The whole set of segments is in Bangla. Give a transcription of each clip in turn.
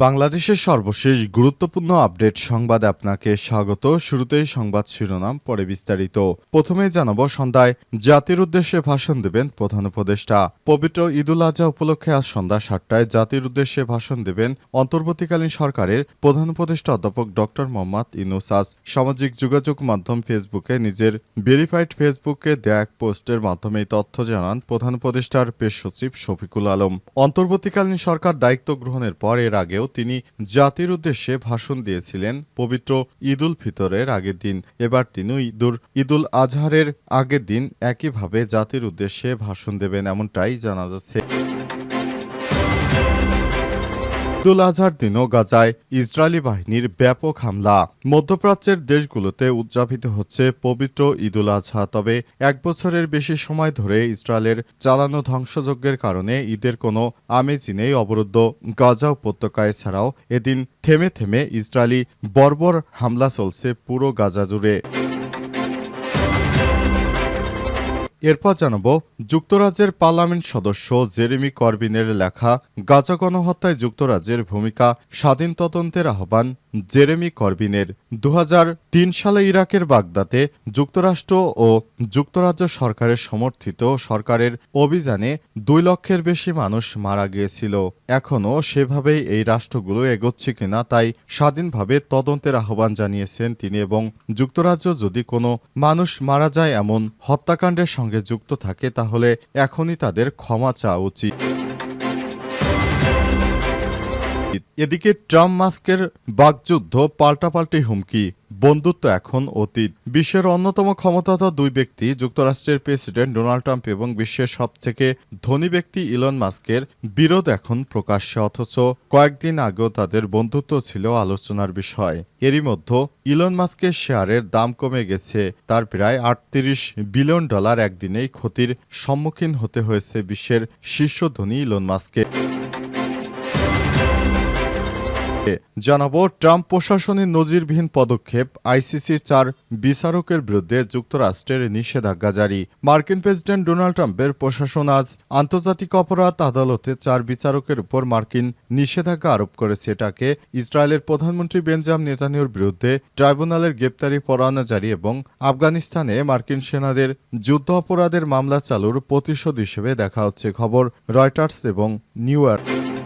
বাংলাদেশের সর্বশেষ গুরুত্বপূর্ণ আপডেট সংবাদে আপনাকে স্বাগত। শুরুতেই সংবাদ শিরোনাম, পরে বিস্তারিত। প্রথমে জানাব সন্ধ্যায় জাতির উদ্দেশ্যে ভাষণ দেবেন প্রধান উপদেষ্টা। পবিত্র ঈদুল আজহা উপলক্ষে আজ সন্ধ্যা সাতটায় জাতির উদ্দেশ্যে ভাষণ দেবেন অন্তর্বর্তীকালীন সরকারের প্রধান উপদেষ্টা অধ্যাপক ডক্টর মোহাম্মদ ইনুসাস সামাজিক যোগাযোগ মাধ্যম ফেসবুকে নিজের ভেরিফাইড ফেসবুকে দেয়া এক পোস্টের মাধ্যমে তথ্য জানান প্রধান উপদেষ্টার পেশ সচিব শফিকুল আলম। অন্তর্বর্তীকালীন সরকার দায়িত্ব গ্রহণের পর এর আগেও তিনি জাতির উদ্দেশ্যে ভাষণ দিয়েছিলেন পবিত্র ঈদুল ফিতরের আগের দিন। এবার তিনি ঈদুল ঈদুল আজহারের আগের দিন একইভাবে জাতির উদ্দেশ্যে ভাষণ দেবেন, এমনটাই জানা যাচ্ছে। ঈদুল আজহার দিনও গাজায় ইসরায়েলি বাহিনীর ব্যাপক হামলা। মধ্যপ্রাচ্যের দেশগুলোতে উদযাপিত হচ্ছে পবিত্র ঈদুল আজহা, তবে এক বছরের বেশি সময় ধরে ইসরায়েলের চালানো ধ্বংসযজ্ঞের কারণে ঈদের কোনো আমেজি নেই অবরুদ্ধ। গাজা উপত্যকায় ছাড়াও এদিন থেমে থেমে ইসরায়েলি বর্বর হামলা চলছে পুরো গাজা জুড়ে। এরপর জানাব, যুক্তরাজ্যের পার্লামেন্ট সদস্য জেরেমি করবিনের লেখা গাজা গণহত্যায় যুক্তরাজ্যের ভূমিকা স্বাধীন তদন্তের আহ্বান জেরেমি করবিনের। দু হাজার তিন সালে ইরাকের বাগদাতে যুক্তরাষ্ট্র ও যুক্তরাজ্য সরকারের সমর্থিত সরকারের অভিযানে দুই লক্ষের বেশি মানুষ মারা গিয়েছিল। এখনও সেভাবেই এই রাষ্ট্রগুলো এগোচ্ছে কিনা তাই স্বাধীনভাবে তদন্তের আহ্বান জানিয়েছেন তিনি এবং যুক্তরাজ্য যদি কোনো মানুষ মারা যায় এমন হত্যাকাণ্ডের সঙ্গে যুক্ত থাকে তাহলে এখনই তাদের ক্ষমা চাওয়া উচিত। এদিকে ট্রাম্প মাস্কের বাকযুদ্ধ পাল্টাপাল্টি হুমকি, বন্ধুত্ব এখন অতীত। বিশ্বের অন্যতম ক্ষমতাধর দুই ব্যক্তি, যুক্তরাষ্ট্রের প্রেসিডেন্ট ডোনাল্ড ট্রাম্প এবং বিশ্বের সবথেকে ধনী ব্যক্তি ইলন মাস্কের বিরোধ এখন প্রকাশ্যে, অথচ কয়েকদিন আগেও তাদের বন্ধুত্ব ছিল আলোচনার বিষয়। এরই মধ্যে ইলন মাস্কের শেয়ারের দাম কমে গেছে। তার প্রায় আটত্রিশ বিলিয়ন ডলার একদিনেই ক্ষতির সম্মুখীন হতে হয়েছে বিশ্বের শীর্ষ ধনী ইলন মাস্কের। জানাব, ট্রাম্প প্রশাসনের নজিরবিহীন পদক্ষেপ আইসিসি চার বিচারকের বিরুদ্ধে যুক্তরাষ্ট্রের নিষেধাজ্ঞা জারি। মার্কিন প্রেসিডেন্ট ডোনাল্ড ট্রাম্পের প্রশাসন আজ আন্তর্জাতিক অপরাধ আদালতে চার বিচারকের উপর মার্কিন নিষেধাজ্ঞা আরোপ করেছে। এটাকে ইসরায়েলের প্রধানমন্ত্রী বেঞ্জাম নেতানিয়ার বিরুদ্ধে ট্রাইব্যুনালের গ্রেপ্তারি পরোয়ানা জারি এবং আফগানিস্তানে মার্কিন সেনাদের যুদ্ধ অপরাধের মামলা চালুর প্রতিশোধ হিসেবে দেখা হচ্ছে। খবর, রয়টার্স এবং নিউ ইয়র্ক।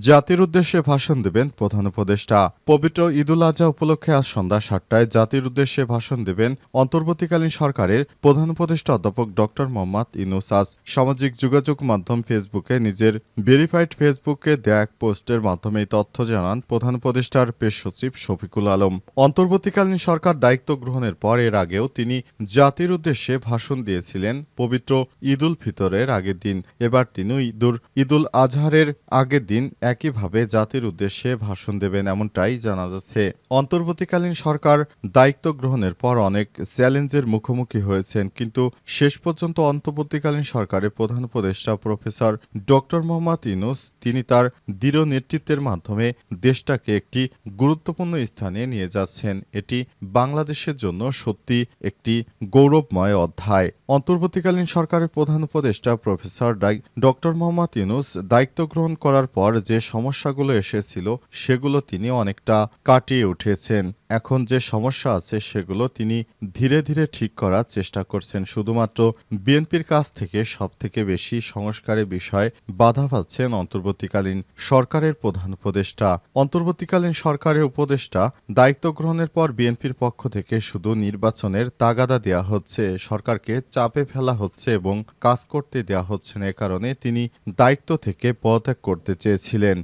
জাতির উদ্দেশ্যে ভাষণ দেবেন প্রধান উপদেষ্টা। পবিত্র ঈদুল আজহা উপলক্ষে আজ সন্ধ্যা সাতটায় জাতির উদ্দেশ্যে ভাষণ দেবেন অন্তর্বর্তীকালীন সরকারের প্রধান উপদেষ্টা অধ্যাপক ডক্টর মোহাম্মদ ইনুসাস সামাজিক যোগাযোগ মাধ্যম ফেসবুকে নিজের ভেরিফাইড ফেসবুকে দেয়া এক পোস্টের মাধ্যমে এই তথ্য জানান প্রধান উপদেষ্টার পেশ সচিব শফিকুল আলম। অন্তর্বর্তীকালীন সরকার দায়িত্ব গ্রহণের পর এর আগেও তিনি জাতির উদ্দেশ্যে ভাষণ দিয়েছিলেন পবিত্র ঈদুল ফিতরের আগের দিন। এবার তিনি ঈদুল ঈদুল আজহারের আগের দিন একইভাবে জাতির উদ্দেশ্যে ভাষণ দেবেন এমনটাই জানা যাচ্ছে। অন্তর্বর্তীকালীন সরকার দায়িত্ব গ্রহণের পর অনেক চ্যালেঞ্জের মুখোমুখি হয়েছেন, কিন্তু শেষ পর্যন্ত অন্তর্বর্তীকালীন সরকারের প্রধান উপদেষ্টা প্রফেসর ডক্টর মোহাম্মদ ইনুস তিনি তার দৃঢ় নেতৃত্বের মাধ্যমে দেশটাকে একটি গুরুত্বপূর্ণ স্থানে নিয়ে যাচ্ছেন। এটি বাংলাদেশের জন্য সত্যি একটি গৌরবময় অধ্যায়। অন্তর্বর্তীকালীন সরকারের প্রধান উপদেষ্টা প্রফেসর ডক্টর মোহাম্মদ ইউনুস দায়িত্ব গ্রহণ করার পর যে সমস্যাগুলো এসেছিল সেগুলো তিনি অনেকটা কাটিয়ে উঠেছেন। এখন যে সমস্যা আছে সেগুলো তিনি ধীরে ধীরে ঠিক করার চেষ্টা করছেন। শুধুমাত্র বিএনপির কাছ থেকে সবথেকে বেশি সংস্কারের বিষয় বাধা পাচ্ছেন অন্তর্বর্তীকালীন সরকারের প্রধান উপদেষ্টা। অন্তর্বর্তীকালীন সরকারের উপদেষ্টা দায়িত্ব গ্রহণের পর বিএনপির পক্ষ থেকে শুধু নির্বাচনের তাগাদা দেওয়া হচ্ছে, সরকারকে চাপে ফেলা হচ্ছে এবং কাজ করতে দেওয়া হচ্ছে না। এ কারণে তিনি দায়িত্ব থেকে পদত্যাগ করতে চেয়েছিলেন।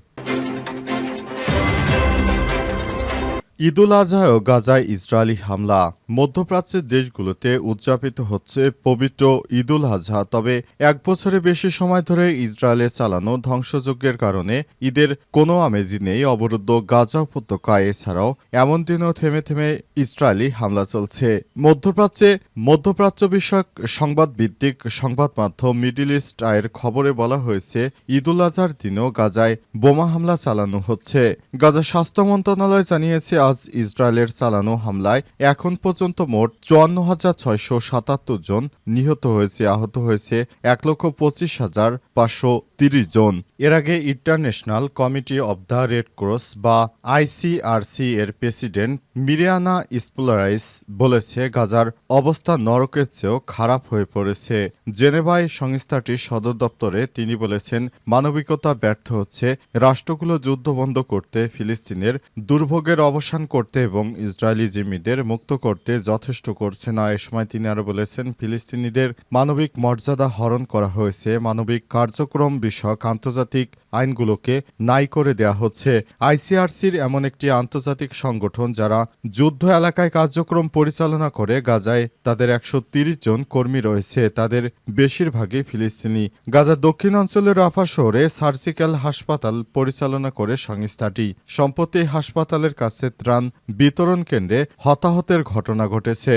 ঈদুল আজহায় গাজায় ইসরায়েলি হামলা। মধ্যপ্রাচ্যের দেশগুলোতে উদযাপিত হচ্ছে পবিত্র ঈদুল আজহা, তবে এক বছরের বেশি সময় ধরে ইসরায়েলে চালানো ধ্বংসযজ্ঞের কারণে ঈদের কোনো আমেজি নেই। অবরুদ্ধ গাজা উপত্যকায় এছাড়াও এমন দিনও থেমে থেমে ইসরায়েলি হামলা চলছে। মধ্যপ্রাচ্যে মধ্যপ্রাচ্য বিষয়ক সংবাদ ভিত্তিক সংবাদ মাধ্যম মিডিল ইস্ট আয়ের খবরে বলা হয়েছে, ঈদুল আজহার দিনও গাজায় বোমা হামলা চালানো হচ্ছে। গাজা স্বাস্থ্য মন্ত্রণালয় জানিয়েছে আজ ইসরায়েলের চালানো হামলায় এখন পর্যন্ত মোট চুয়ান্ন হাজার ছয়শো সাতাত্তর জন নিহত হয়েছে, আহত হয়েছে এক লক্ষ পঁচিশ হাজার পাঁচশো তিরিশ জন। এর আগে International Committee of the Red Cross বা আইসিআরসি এর প্রেসিডেন্ট মিরিয়ানা স্পুলারাইস বলেছে, গাজার অবস্থা নরকের চেয়েও খারাপ হয়ে পড়েছে। জেনেভায় সংস্থাটির সদর দপ্তরে তিনি বলেছেন, মানবিকতা ব্যর্থ হচ্ছে, রাষ্ট্রগুলো যুদ্ধ বন্ধ করতে ফিলিস্তিনের দুর্ভোগের অবসান করতে এবং ইসরায়েলি জিম্মিদের মুক্ত করতে যথেষ্ট করছে না। এ সময় তিনি আরও বলেছেন, ফিলিস্তিনিদের মানবিক মর্যাদা হরণ করা হয়েছে। মানবিক কার্যক্রম বিষয়ক আন্তর্জাতিক আইনগুলোকে নাই করে দেয়া হচ্ছে। আইসিআরসির এমন একটি আন্তর্জাতিক সংগঠন যারা যুদ্ধ এলাকায় কার্যক্রম পরিচালনা করে, গাজায় তাদের একশো জন কর্মী রয়েছে। তাদের বেশিরভাগই ফিলিস্তিনি। গাজার দক্ষিণাঞ্চলের রাফা শহরে সার্জিক্যাল হাসপাতাল পরিচালনা করে সংস্থাটি। সম্প্রতি হাসপাতালের কাছে ত্রাণ বিতরণ কেন্দ্রে হতাহতের ঘটনা ঘটেছে।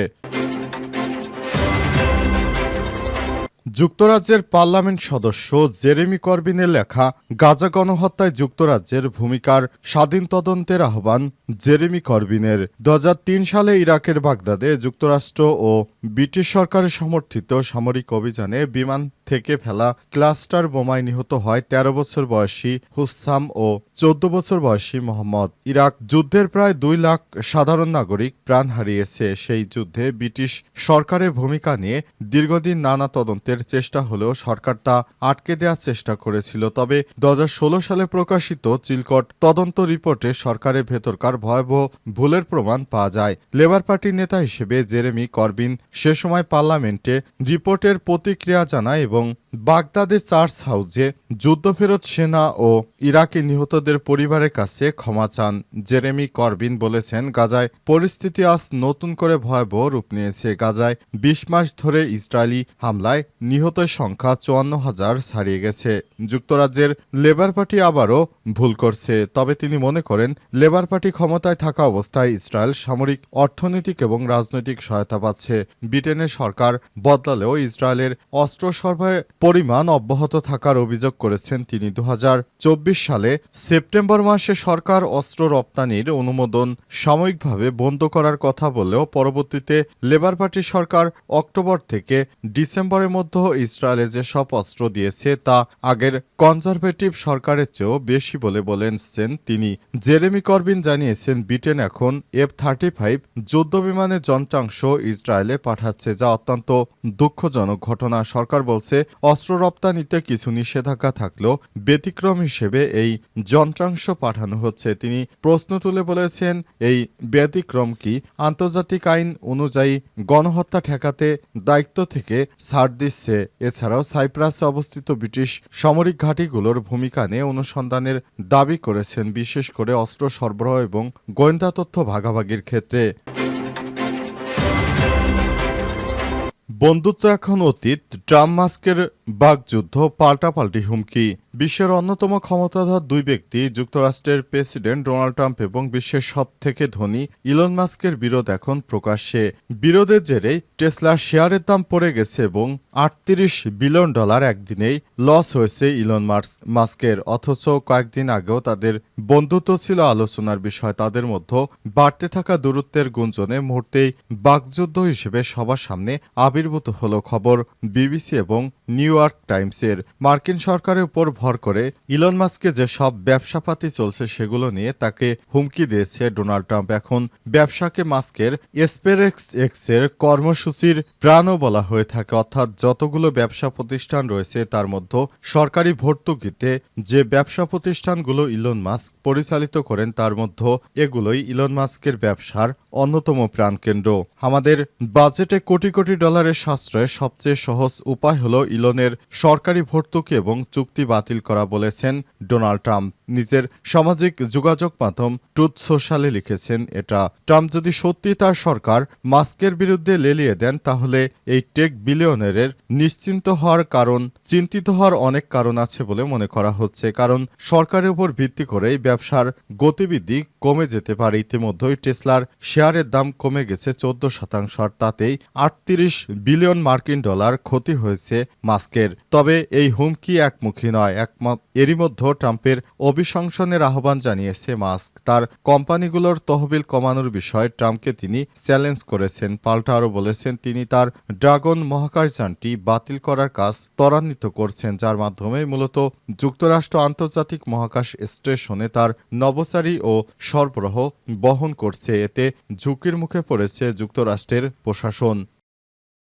যুক্তরাজ্যের পার্লামেন্ট সদস্য জেরেমি করবিনের লেখা গাজা গণহত্যায় যুক্তরাজ্যের ভূমিকার স্বাধীন তদন্তের আহ্বান জেরেমি করবিনের। দু হাজার তিন সালে ইরাকের বাগদাদে যুক্তরাষ্ট্র ও ব্রিটিশ সরকারের সমর্থিত সামরিক অভিযানে বিমান থেকে ফেলা ক্লাস্টার বোমায় নিহত হয় ১৩ বছর বয়সী হুসাম ও চোদ্দ বছর বয়সী মোহাম্মদ। ইরাক যুদ্ধের প্রায় দুই লাখ সাধারণ নাগরিক প্রাণ হারিয়েছে। সেই যুদ্ধে ব্রিটিশ সরকারের ভূমিকা নিয়ে দীর্ঘদিন নানা তদন্তের চেষ্টা হলেও সরকার তা আটকে দেওয়ার চেষ্টা করেছিল। তবে দু হাজার ষোলো সালে প্রকাশিত চিলকট তদন্ত রিপোর্টে সরকারের ভেতরকার ভয়াবহ ভুলের প্রমাণ পাওয়া যায়। লেবার পার্টির নেতা হিসেবে জেরেমি করবিন সে সময় পার্লামেন্টে রিপোর্টের প্রতিক্রিয়া জানায় এবং বাগদাদের চার্চ হাউসে যুদ্ধফেরত সেনা ও ইরাকি নিহতদের পরিবারের কাছে ক্ষমা চান। জেরেমি করবিন বলেছেন, গাজায় পরিস্থিতি আজ নতুন করে ভয়াবহ রূপ নিয়েছে। গাজায় বিশ মাস ধরে ইসরায়েলি হামলায় নিহতের সংখ্যা চুয়ান্ন হাজার ছাড়িয়ে গেছে। যুক্তরাজ্যের লেবার পার্টি আবারও ভুল করছে। তবে তিনি মনে করেন, লেবার পার্টি ক্ষমতায় থাকা অবস্থায় ইসরায়েল সামরিক, অর্থনৈতিক এবং রাজনৈতিক সহায়তা পাচ্ছে। ব্রিটেনের সরকার বদলালেও ইসরায়েলের অস্ত্র সরবরাহের পরিমাণ অব্যাহত থাকার অভিযোগ করেছেন তিনি। দু হাজার চব্বিশ সালে সেপ্টেম্বর মাসে সরকার অস্ত্র রপ্তানির অনুমোদন সাময়িকভাবে বন্ধ করার কথা বললেও পরবর্তীতে লেবার পার্টি সরকার অক্টোবর থেকে ডিসেম্বরের মধ্যে ইসরায়েলে যে সব অস্ত্র দিয়েছে তা আগের কনজারভেটিভ সরকারের চেয়েও বেশি বলে বলেছেন তিনি। জেরেমি করবিন জানিয়েছেন, ব্রিটেন এখন এফ থার্টি ফাইভ যুদ্ধ বিমানের যন্ত্রাংশ ইসরায়েলে পাঠাচ্ছে, যা অত্যন্ত দুঃখজনক ঘটনা। সরকার বলছে অস্ত্র রপ্তানিতে কিছু নিষেধাজ্ঞা থাকলেও ব্যতিক্রম হিসেবে এই যন্ত্রাংশ পাঠানো হচ্ছে। তিনি প্রশ্ন তুলে বলেছেন, এই ব্যতিক্রম কি? আন্তর্জাতিক আইন অনুযায়ী গণহত্যা ঠেকাতে দায়িত্ব থেকে ছাড় দিচ্ছে। এছাড়াও সাইপ্রাসে অবস্থিত ব্রিটিশ সামরিক ঘাঁটিগুলোর ভূমিকা নিয়ে অনুসন্ধানের দাবি করেছেন, বিশেষ করে অস্ত্র সরবরাহ এবং গোয়েন্দা তথ্য ভাগাভাগির ক্ষেত্রে। বন্ধুত্ব এখন অতীত। ট্রাম্প মাস্কের বাকযুদ্ধ, পাল্টাপাল্টি হুমকি। বিশ্বের অন্যতম ক্ষমতাধর দুই ব্যক্তি, যুক্তরাষ্ট্রের প্রেসিডেন্ট ডোনাল্ড ট্রাম্প এবং বিশ্বের সব থেকে ধনী ইলন মাস্কের বিরোধ এখন প্রকাশ্যে। বিরোধের জেরেই টেসলার শেয়ারের দাম পড়ে গেছে এবং আটত্রিশ বিলিয়ন ডলার একদিনেই লস হয়েছে ইলন মার্স, মাস্কের। অথচ কয়েকদিন আগেও তাদের বন্ধুত্ব ছিল আলোচনার বিষয়। তাদের মধ্যে বাড়তে থাকা দূরত্বের গুঞ্জনে মুহূর্তেই বাকযুদ্ধ হিসেবে সবার সামনে আবির্ভূত হলো খবর বিবিসি এবং নিউ ইয়র্ক টাইমসের মার্কিন সরকারের উপর ভর করে ইলন মাস্কে যে সব ব্যবসাপাতি চলছে সেগুলো নিয়ে তাকে হুমকি দিয়েছে ডোনাল্ড ট্রাম্প। এখন ব্যবসাকে মাস্কের স্পেরেক্স এক্সের কর্মসূচির প্রাণও বলা হয়ে থাকে। অর্থাৎ যতগুলো ব্যবসা প্রতিষ্ঠান রয়েছে তার মধ্যে সরকারি ভর্তুকিতে যে ব্যবসা প্রতিষ্ঠানগুলো ইলন মাস্ক পরিচালিত করেন তার মধ্যে এগুলোই ইলন মাস্কের ব্যবসার অন্যতম প্রাণকেন্দ্র। আমাদের বাজেটে কোটি কোটি ডলারের সাশ্রয়ে সবচেয়ে সহজ উপায় হলো ইলনের সরকারি ভর্তুকি এবং চুক্তি বাতিল করা বলেছেন ডোনাল্ড ট্রাম্প। নিজের সামাজিক যোগাযোগ মাধ্যম ট্রুথ সোশ্যালে লিখেছেন, এটা ট্রাম্প যদি সত্যি তার সরকার মাস্কের বিরুদ্ধে লেলিয়ে দেন, তাহলে এই টেক বিলিয়নারের নিশ্চিন্ত হওয়ার কারণ, চিন্তিত হওয়ার অনেক কারণ আছে বলে মনে করা হচ্ছে। কারণ সরকারের উপর ভিত্তি করেই ব্যবসার গতিবিধি কমে যেতে পারে। ইতিমধ্যেই টেসলার শেয়ারের দাম কমে গেছে চোদ্দ শতাংশ, আর তাতেই আটত্রিশ বিলিয়ন মার্কিন ডলার ক্ষতি হয়েছে মাস্কের মাস্কের তবে এই হুমকি একমুখী নয়, একমত এরই মধ্যে ট্রাম্পের অভিশংসনের আহ্বান জানিয়েছে মাস্ক। তার কোম্পানিগুলোর তহবিল কমানোর বিষয়ে ট্রাম্পকে তিনি চ্যালেঞ্জ করেছেন, পাল্টা আরও বলেছেন। তিনি তার ড্রাগন মহাকাশযানটি বাতিল করার কাজ ত্বরান্বিত করছেন, যার মাধ্যমে মূলত যুক্তরাষ্ট্র আন্তর্জাতিক মহাকাশ স্টেশনে তার নভোচারী ও সরবরাহ বহন করছে। এতে ঝুঁকির মুখে পড়েছে যুক্তরাষ্ট্রের প্রশাসন।